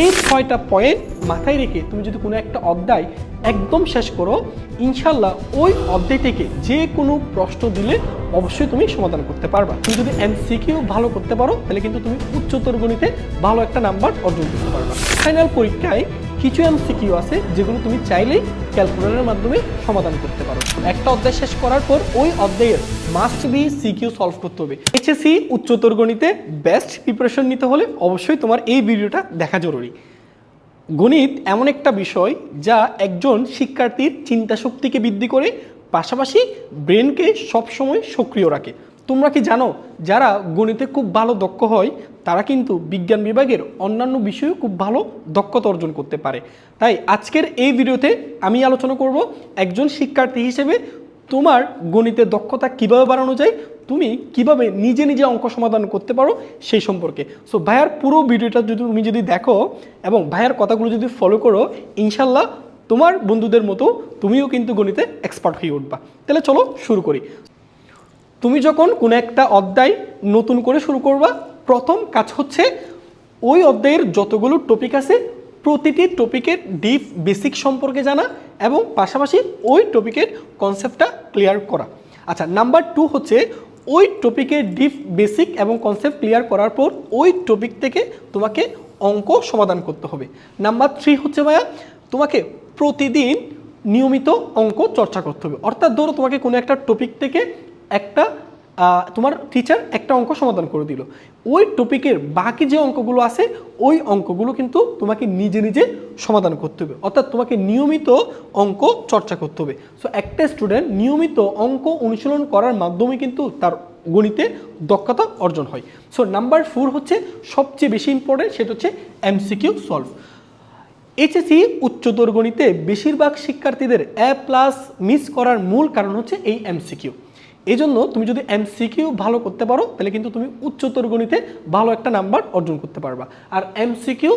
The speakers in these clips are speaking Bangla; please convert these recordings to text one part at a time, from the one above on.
এই ছয়টা পয়েন্ট মাথায় রেখে তুমি যদি কোনো একটা অধ্যায় একদম শেষ করো ইনশাল্লাহ ওই অধ্যায় থেকে যে কোনো প্রশ্ন দিলে অবশ্যই তুমি সমাধান করতে পারবা। তুমি যদি এমসিকিউ ভালো করতে পারো, তাহলে কিন্তু তুমি উচ্চতর গণিতে ভালো একটা নাম্বার অর্জন করতে পারবা। ফাইনাল পরীক্ষায় কিছু এমসিকিউ আছে যেগুলো তুমি চাইলেই ক্যালকুলেটরের মাধ্যমে সমাধান করতে পারো। একটা অধ্যায় শেষ করার পর ওই অধ্যায়ের মাস্ট বি সিকিউ সলভ করতে হবে। এইচএসসি উচ্চতর গণিতে বেস্ট প্রিপারেশন নিতে হলে অবশ্যই তোমার এই ভিডিওটা দেখা জরুরি। গণিত এমন একটা বিষয় যা একজন শিক্ষার্থীর চিন্তা শক্তিকে বৃদ্ধি করে, পাশাপাশি ব্রেনকে সবসময় সক্রিয় রাখে। তোমরা কি জানো, যারা গণিতে খুব ভালো দক্ষ হয়, তারা কিন্তু বিজ্ঞান বিভাগের অন্যান্য বিষয়েও খুব ভালো দক্ষতা অর্জন করতে পারে। তাই আজকের এই ভিডিওতে আমি আলোচনা করব একজন শিক্ষার্থী হিসেবে তোমার গণিতের দক্ষতা কীভাবে বাড়ানো যায়, তুমি কীভাবে নিজে নিজে অঙ্ক সমাধান করতে পারো সেই সম্পর্কে। সো ভাইয়ার পুরো ভিডিওটা যদি তুমি যদি দেখো এবং ভাইয়ার কথাগুলো যদি ফলো করো, ইনশাল্লাহ তোমার বন্ধুদের মতো তুমিও কিন্তু গণিতে এক্সপার্ট হয়ে উঠবা। তাহলে চলো শুরু করি। তুমি যখন কোনো একটা অধ্যায় নতুন করে শুরু করবা, প্রথম কাজ হচ্ছে ওই অধ্যায়ের যতগুলো টপিক আছে, প্রতিটি টপিকের ডিপ বেসিক সম্পর্কে জানা এবং পাশাপাশি ওই টপিকের কনসেপ্টটা ক্লিয়ার করা। আচ্ছা নাম্বার টু হচ্ছে ওই টপিকের ডিপ বেসিক এবং কনসেপ্ট ক্লিয়ার করার পর ওই টপিক থেকে তোমাকে অঙ্ক সমাধান করতে হবে। নাম্বার থ্রি হচ্ছে ভাইয়া, তোমাকে প্রতিদিন নিয়মিত অঙ্ক চর্চা করতে হবে। অর্থাৎ ধরো তোমাকে কোনো একটা টপিক থেকে একটা তোমার টিচার একটা অঙ্ক সমাধান করে দিল। ওই টপিকের বাকি যে অঙ্কগুলো আছে, ওই অঙ্কগুলো কিন্তু তোমাকে নিজে নিজে সমাধান করতে হবে। অর্থাৎ তোমাকে নিয়মিত অঙ্ক চর্চা করতে হবে। সো একটা স্টুডেন্ট নিয়মিত অঙ্ক অনুশীলন করার মাধ্যমে কিন্তু তার গণিতে দক্ষতা অর্জন হয়। সো নাম্বার ফোর হচ্ছে সবচেয়ে বেশি ইম্পর্টেন্ট সেটা হচ্ছে এমসিকিউ সলভ এইচএসসি উচ্চতর গণিতে বেশিরভাগ শিক্ষার্থীদের এ প্লাস মিস করার মূল কারণ হচ্ছে এই এমসিকিউ এই জন্য তুমি যদি এমসিকিউ ভালো করতে পারো, তাহলে কিন্তু তুমি উচ্চতর গণিতে ভালো একটা নাম্বার অর্জন করতে পারবা। আর এমসিকিউ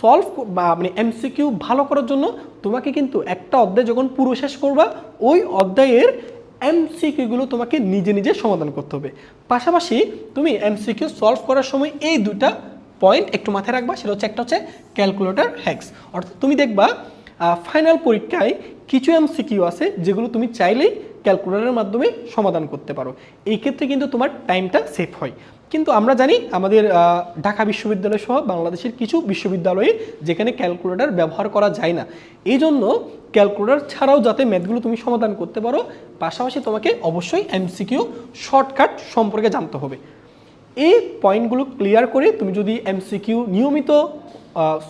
সলভ বা মানে এমসিকিউ ভালো করার জন্য তোমাকে কিন্তু একটা অধ্যায় যখন পুরো শেষ করবা, ওই অধ্যায়ের এমসিকিউগুলো তোমাকে নিজে নিজে সমাধান করতে হবে। পাশাপাশি তুমি এমসিকিউ সলভ করার সময় এই দুটা পয়েন্ট একটু মাথায় রাখবা, সেটা হচ্ছে একটা হচ্ছে ক্যালকুলেটর হ্যাক্স অর্থাৎ তুমি দেখবা ফাইনাল পরীক্ষায় কিছু এমসিকিউ আছে, যেগুলো তুমি চাইলেই ক্যালকুলেটরের মাধ্যমে সমাধান করতে পারো। এই ক্ষেত্রে কিন্তু তোমার টাইমটা সেভ হয়। কিন্তু আমরা জানি আমাদের ঢাকা বিশ্ববিদ্যালয় সহ বাংলাদেশের কিছু বিশ্ববিদ্যালয়ে যেখানে ক্যালকুলেটার ব্যবহার করা যায় না। এই জন্য ক্যালকুলেটার ছাড়াও যাতে ম্যাথগুলো তুমি সমাধান করতে পারো, পাশাপাশি তোমাকে অবশ্যই এমসিকিউ শর্টকাট সম্পর্কে জানতে হবে। এই পয়েন্টগুলো ক্লিয়ার করে তুমি যদি এমসিকিউ নিয়মিত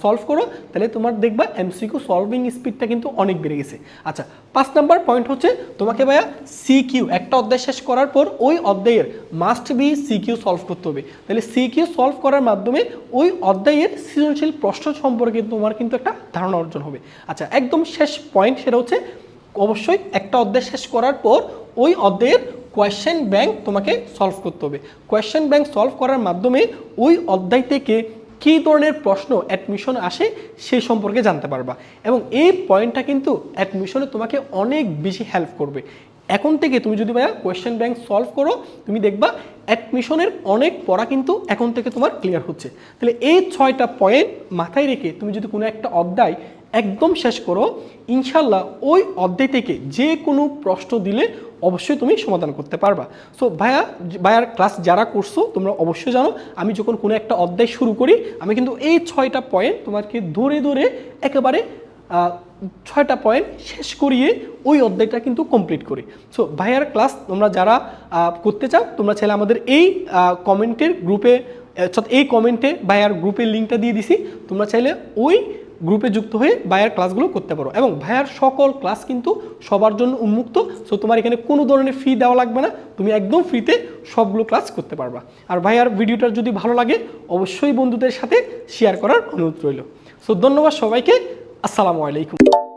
সলভ করো, তাহলে তোমার দেখবা এমসিকিউ সলভিং স্পিডটা কিন্তু অনেক বেড়ে গেছে। আচ্ছা পাঁচ নাম্বার পয়েন্ট হচ্ছে তোমাকে ভাইয়া সিকিউ একটা অধ্যায় শেষ করার পর ওই অধ্যায়ের মাস্ট বি সিকিউ সলভ করতে হবে। তাহলে সিকিউ সলভ করার মাধ্যমে ওই অধ্যায়ের সৃজনশীল প্রশ্ন সম্পর্কে তোমার কিন্তু একটা ধারণা অর্জন হবে। আচ্ছা একদম শেষ পয়েন্ট সেটা হচ্ছে অবশ্যই একটা অধ্যায় শেষ করার পর ওই অধ্যায়ের কোয়েশ্চেন ব্যাংক তোমাকে সলভ করতে হবে। কোয়েশ্চেন ব্যাংক সলভ করার মাধ্যমে ওই অধ্যায় থেকে কী ধরনের প্রশ্ন অ্যাডমিশন আসে সে সম্পর্কে জানতে পারবা। এবং এই পয়েন্টটা কিন্তু অ্যাডমিশনে তোমাকে অনেক বেশি হেল্প করবে। এখন থেকে তুমি যদি ভাইয়া কোয়েশ্চেন ব্যাংক সলভ করো, তুমি দেখবা অ্যাডমিশনের অনেক পড়া কিন্তু এখন থেকে তোমার ক্লিয়ার হচ্ছে। তাহলে এই ছয়টা পয়েন্ট মাথায় রেখে তুমি যদি কোনো একটা অধ্যায় একদম শেষ করো, ইনশাল্লাহ ওই অধ্যায় থেকে যে কোনো প্রশ্ন দিলে অবশ্যই তুমি সমাধান করতে পারবা। সো ভাইয়া, ভাইয়ার ক্লাস যারা করছ, তোমরা অবশ্যই জানো, আমি যখন কোনো একটা অধ্যায় শুরু করি, আমি কিন্তু এই ছয়টা পয়েন্ট তোমাকে ধরে ধরে একেবারে ছয়টা পয়েন্ট শেষ করিয়ে ওই অধ্যায়টা কিন্তু কমপ্লিট করি। সো ভাইয়ার ক্লাস তোমরা যারা করতে চাও, তোমরা চাইলে আমাদের এই কমেন্টের গ্রুপে এই কমেন্টে ভাইয়ার গ্রুপের লিঙ্কটা দিয়ে দিছি। তোমরা চাইলে ওই গ্রুপে যুক্ত হয়ে ভাইয়ার ক্লাসগুলো করতে পারো। এবং ভাইয়ার সকল ক্লাস কিন্তু সবার জন্য উন্মুক্ত। সো তোমার এখানে কোনো ধরনের ফি দেওয়া লাগবে না। তুমি একদম ফ্রিতে সবগুলো ক্লাস করতে পারবা। আর ভাইয়ার ভিডিওটা যদি ভালো লাগে, অবশ্যই বন্ধুদের সাথে শেয়ার করার অনুরোধ রইল। সো ধন্যবাদ সবাইকে। আসসালামু আলাইকুম।